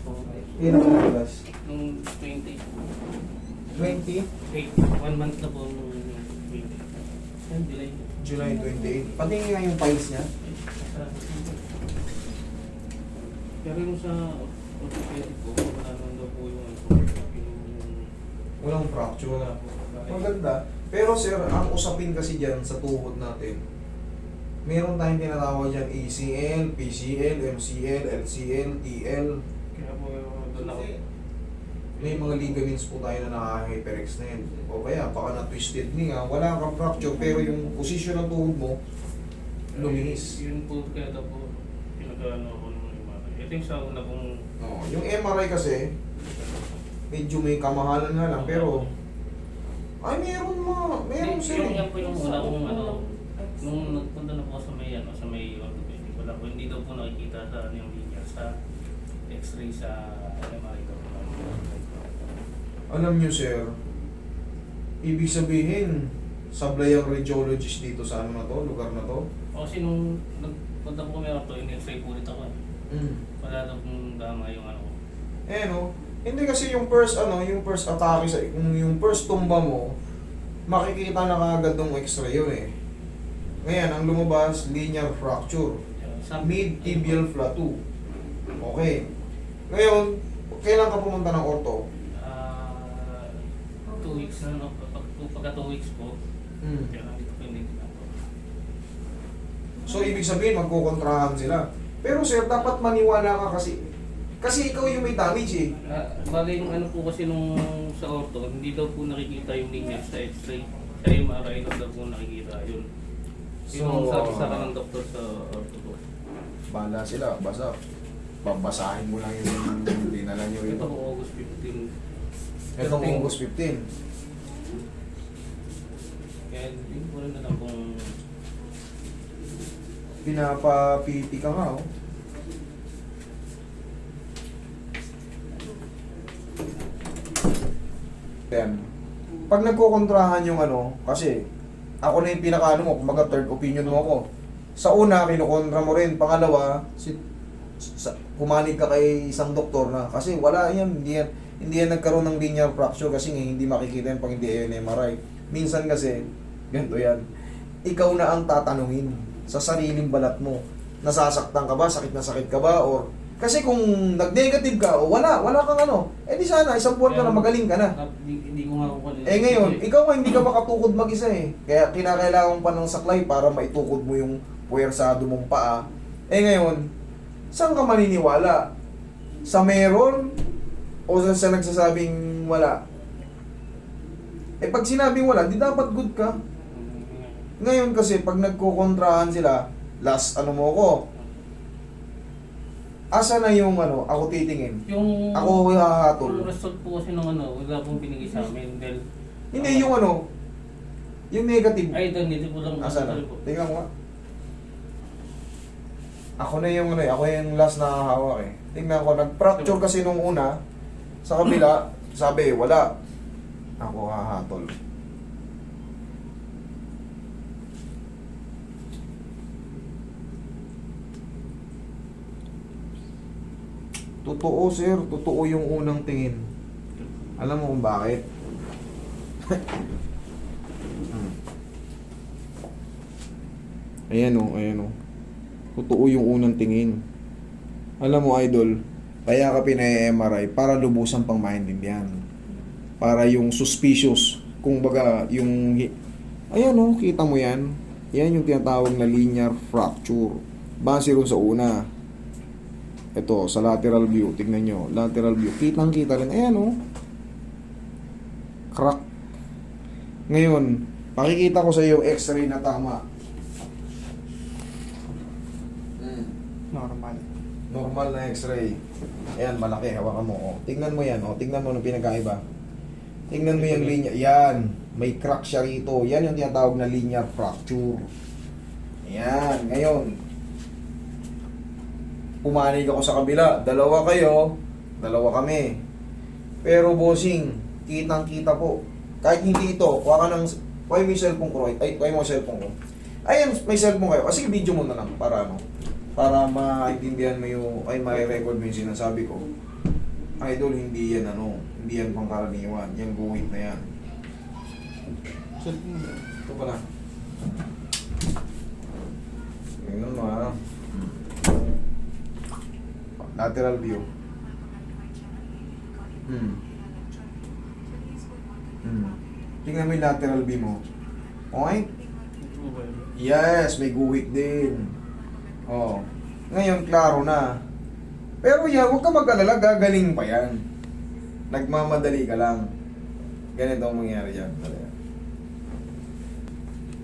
po. Ilan ang nadulas? Nung 20 po. 20? 8, one month na po nung 20. Yan, July. July 28. Pati nga yung files niya. Pero yung sa orthopedic po, wala naman daw po yung ano po, yung Walang fracture. wala po. Maganda. Pero sir, ang usapin kasi dyan sa tuhod natin, meron tayong tinatawag dyan ACL, PCL, MCL, LCL, TL. May mga ligaments po tayo na naka-hyperextend. O kaya, baka na-twisted knee nga. Wala kang fracture, pero yung position ng tuhod mo, luminis. Yun po kaya daw po, pinag-ano ako nung MRI. Ito yung sa una kong Oh, yung MRI kasi, medyo may kamahalan nga lang, pero ay meron ma, meron sir. Yung eh. yan po yung una kong ano, nung nagpunta na po sa may ano, sa may orthopedic, wala po, hindi daw po nakikita sa ano yung linya, sa x-ray sa MRI daw. Alam nyo sir, ibig sabihin, sablay ang radiologist dito sa ano na to, lugar na to. O kasi nung nagpunta po kami ako, in x-ray po ulit ako eh. Mm. Wala daw pong dama yung ano ko. Eh no, hindi kasi yung first ano, yung first atake sa kung yung first tumba mo, makikita na kaagad ng x-ray yun eh. Ngayon, ang lumabas, linear fracture. Sa mid tibial flato. Okay. Ngayon, kailan ka pumunta ng ortho? Ah, two weeks na, no? Pag, pagka two weeks po, Hmm. kaya nandito po yung link. So, ibig sabihin, magkukontrahan sila. Pero sir, dapat maniwala ka kasi. Kasi ikaw yung may damage eh. Ah, bagay yung ano po kasi nung sa ortho, hindi daw po nakikita yung linya sa x-ray. Sa MRI lang daw po nakikita yun. Yung So, sabi sa akin ng doktor sa ortho po. Bala sila, basta babasahin mo lang yung dinala nyo Ito rito. po August 15. Itong August 15. Kaya hindi ko rin alam kung Pinapapiti ka nga oh. Yan. Pag nagkukontrahan yung ano, kasi ako na yung pinakaano mo, kumbaga third opinion mo ako. Sa una, kinukontra mo rin. Pangalawa, si, sa, kumanig ka kay isang doktor na kasi wala yan, hindi yan, hindi yan nagkaroon ng linear fracture kasi nga hindi makikita yan pag hindi yan MRI. Minsan kasi, ganito yan, ikaw na ang tatanungin sa sariling balat mo. Nasasaktan ka ba? Sakit na sakit ka ba? Or, kasi kung nag-negative ka, o wala, wala kang ano, eh di sana, isang buwan ka na, magaling ka na. Hindi, hindi ko nga. Eh ngayon, ikaw nga hindi ka makatukod mag-isa eh. Kaya kinakailangan pa ng saklay para maitukod mo yung puwersado mong paa. Eh ngayon, saan ka maniniwala? Sa meron? O sa, sa nagsasabing wala? Eh pag sinabing wala, di dapat good ka. Ngayon kasi pag nagkukontrahan sila, last ano mo ko, asa na yung ano, ako titingin. Yung Ako hahatol. Yung result po kasi nung ano, wala pong binigay sa amin. Dahil, Hindi yung ano, yung negative. ay, ito, hindi po lang. Asa na? Tingnan mo nga. Ako na yung ano eh, ako yung last na hawak eh. Tingnan ko, nag-fracture kasi nung una, sa kabila, sabi, wala. Ako hahatol. Totoo sir, totoo yung unang tingin. Alam mo kung bakit? Hmm. Ayan o, ayan o. Totoo yung unang tingin. Alam mo, idol, kaya ka pinay-MRI para lubusan pang maintindihan. Para yung suspicious, kung baga, yung... Ayan o, kita mo yan. Yan yung tinatawag na linear fracture. Base rin sa una. Ito, sa lateral view, tingnan nyo. Lateral view, kitang-kita rin. Ayan o. Crack. Ngayon, pakikita ko sa iyo x-ray na tama. Hmm. Normal. Normal na x-ray. Ayan, malaki. Hawakan mo. O, tingnan mo yan. O, tingnan mo nung pinagkaiba. Tingnan mo yung linya. Yan. May crack siya rito. Yan yung tinatawag na linear fracture. Ayan. Ngayon, pumanig ako sa kabila. Dalawa kayo. Dalawa kami. Pero bossing, kitang-kita po. Kahit hindi ito, kuha ka ng... Kuha yung cellphone ko. Ay, kuha yung cellphone ko. Ayan, may cellphone kayo. Kasi video mo na lang para ano. Para maintindihan mo yung... Ay, may record mo yung sinasabi ko. Idol, hindi yan ano, hindi yan pangkaraniwan. Yan guhit na yan. Ito pala. Tingnan mo ha. Lateral view. Hmm. Hmm. Tingnan mo yung lateral view mo. Okay? Yes, may guhit din. Oh. Ngayon, klaro na. Pero yan, huwag ka mag-alala, gagaling pa yan. Nagmamadali ka lang. Ganito ang mangyari dyan.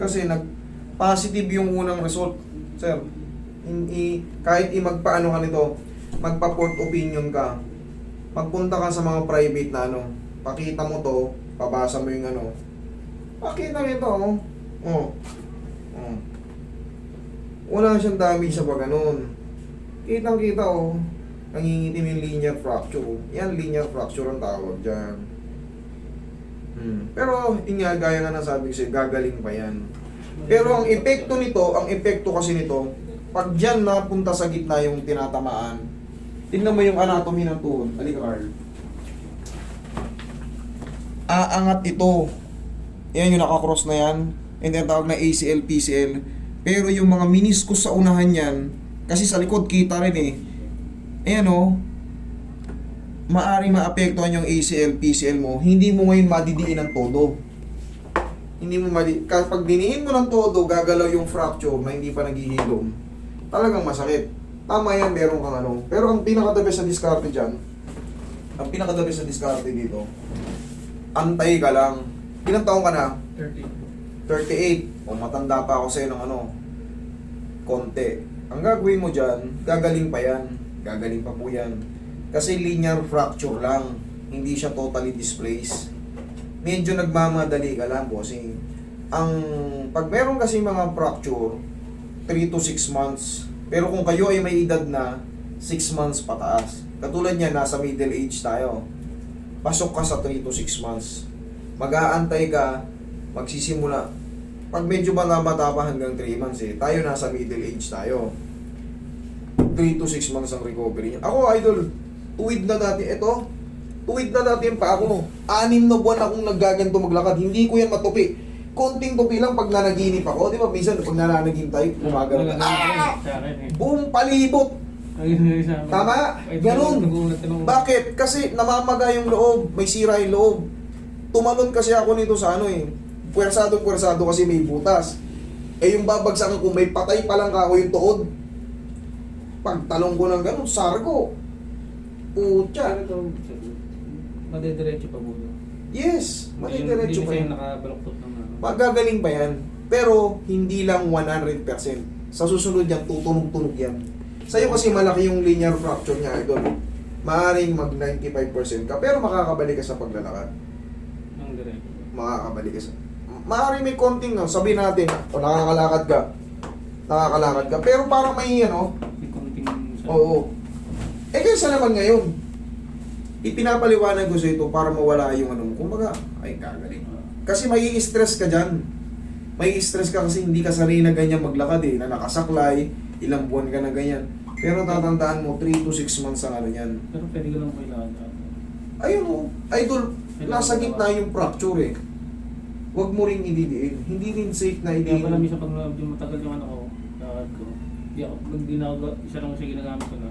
Kasi nag positive yung unang result, sir. In, i, kahit i magpaano ka nito, magpa port opinion ka. Magpunta ka sa mga private na ano, pakita mo to, pabasa mo yung ano. Pakita mo ito, oh. Oh. Oh. Wala siyang damage sa pag ganun. Kitang kita oh. Nangingitim yung linear fracture. oh. Yan, linear fracture ang tawag dyan. Hmm. Pero, yun nga, gaya nga nasabi ko sa'yo, gagaling pa yan. Pero ang epekto nito, ang epekto kasi nito, pag dyan napunta sa gitna yung tinatamaan, tingnan mo yung anatomy ng tuhod. Halika, Carl. Aangat ito. Yan yung nakakross na yan. And then tawag na ACL, PCL. Pero yung mga meniscus sa unahan yan, kasi sa likod kita rin eh. Ayan o. Maari maapektuhan yung ACL, PCL mo. Hindi mo ngayon madidiin ng todo. Hindi mo madi... Kapag diniin mo ng todo, gagalaw yung fracture na hindi pa naghihilom. Talagang masakit. Tama yan, meron kang ano. Pero ang pinakadabi sa diskarte dyan, ang pinakadabi sa diskarte dito, antay ka lang. Ilang taong ka na? 30. 38. O matanda pa ako sa'yo ng ano, konti. Ang gagawin mo dyan, gagaling pa yan. Gagaling pa po yan. Kasi linear fracture lang. Hindi siya totally displaced. Medyo nagmamadali ka lang, bossing. Ang, pag meron kasi mga fracture, 3 to 6 months. Pero kung kayo ay may edad na, 6 months pataas. Katulad niya, nasa middle age tayo. Pasok ka sa 3 to 6 months. Mag-aantay ka, magsisimula. Pag medyo bata-bata pa hanggang 3 months eh, tayo nasa middle age tayo. 3 to 6 months ang recovery niya. Ako, idol, tuwid na dati. Ito, tuwid na dati yung pa ako. Anim na buwan akong naggaganto maglakad. Hindi ko yan matupi. Konting tupi lang pag nanaginip ako. Di ba, minsan pag nananaginip tayo, umagano ka. Ah! Eh. Boom, palibot. Tama? Ganun. Bakit? Kasi namamaga yung loob, may sira yung loob. Tumalon kasi ako nito sa ano eh. Puwersado, puwersado kasi may butas. Eh yung babagsakan ko, may patay pa lang ako yung tuod. Pagtalong ko ng ganun, sargo. Putya. Madediretso pa bulo. Yes, madidiretso pa yan. nakabaloktot ng ano. Magagaling pa yan. Pero, hindi lang 100%. Sa susunod yan, tutunog-tunog yan. Sa'yo kasi malaki yung linear fracture niya, idol. Maaring mag 95% ka, pero makakabalik ka sa paglalakad. Ang diretso. makakabalik ka sa... Maaaring may konting, no, sabihin natin, o nakakalakad ka, nakakalakad ka, pero parang may, ano, May konting... oo. Eh, kaysa naman ngayon, ipinapaliwanag ko sa ito para mawala yung ano. Kumbaga, ay, gagaling. Kasi may stress ka dyan. May stress ka kasi hindi ka sanay na ganyan maglakad eh, na nakasaklay, ilang buwan ka na ganyan. Pero tatandaan mo, 3 to 6 months ang ano yan. Pero pwede ko lang kailangan. Ayun o, idol, nasa gitna yung fracture eh. Huwag mo ring ididiin. Hindi rin safe na Kaya pala idiin. minsan pag medyo matagal yung ano ko, lakad ko. Di ako, pag di na ako, isa lang kasi ginagamit ko na.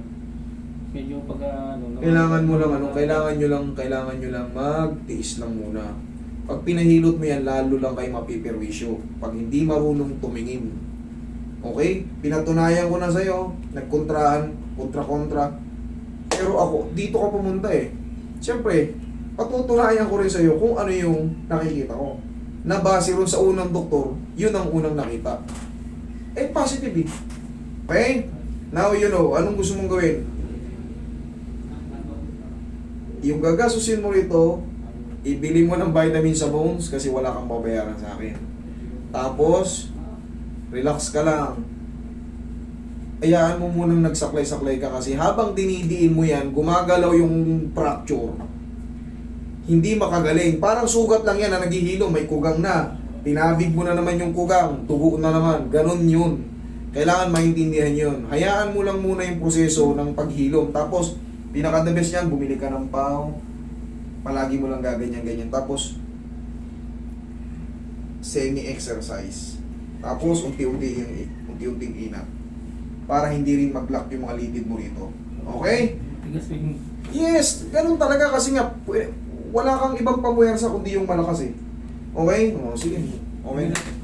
Medyo pag ano... Kailangan mo lang ano, kailangan nyo lang, kailangan nyo lang magtiis lang muna. Pag pinahilot mo yan, lalo lang kayo mapiperwisyo. Pag hindi marunong tumingin. Okay? Pinatunayan ko na sa'yo, nagkontrahan, kontra-kontra. Pero ako, dito ka pumunta eh. Siyempre, patutunayan ko rin sa'yo kung ano yung nakikita ko. Na base ron sa unang doktor, yun ang unang nakita. Eh, positive eh. Okay? Now you know, anong gusto mong gawin? Yung gagasusin mo rito, ibili mo ng vitamin sa bones kasi wala kang babayaran sa akin. Tapos, relax ka lang. Ayaan mo munang nagsaklay-saklay ka kasi habang dinidiin mo yan, gumagalaw yung fracture. Hindi makagaling. Parang sugat lang yan na naghihilom, may kugang na. Pinabig mo na naman yung kugang, tugo na naman. Ganon yun. Kailangan maintindihan yun. Hayaan mo lang muna yung proseso ng paghilom. Tapos, Pinaka the best yan, bumili ka ng pao. Palagi mo lang gaganyan-ganyan. Tapos, semi-exercise. Tapos, unti-unti yung unti-unting inat. Para hindi rin mag-lock yung mga litid mo rito. Okay? Yes, ganun talaga kasi nga, wala kang ibang pamuwersa kundi yung malakas eh. Okay? O, sige. Okay na.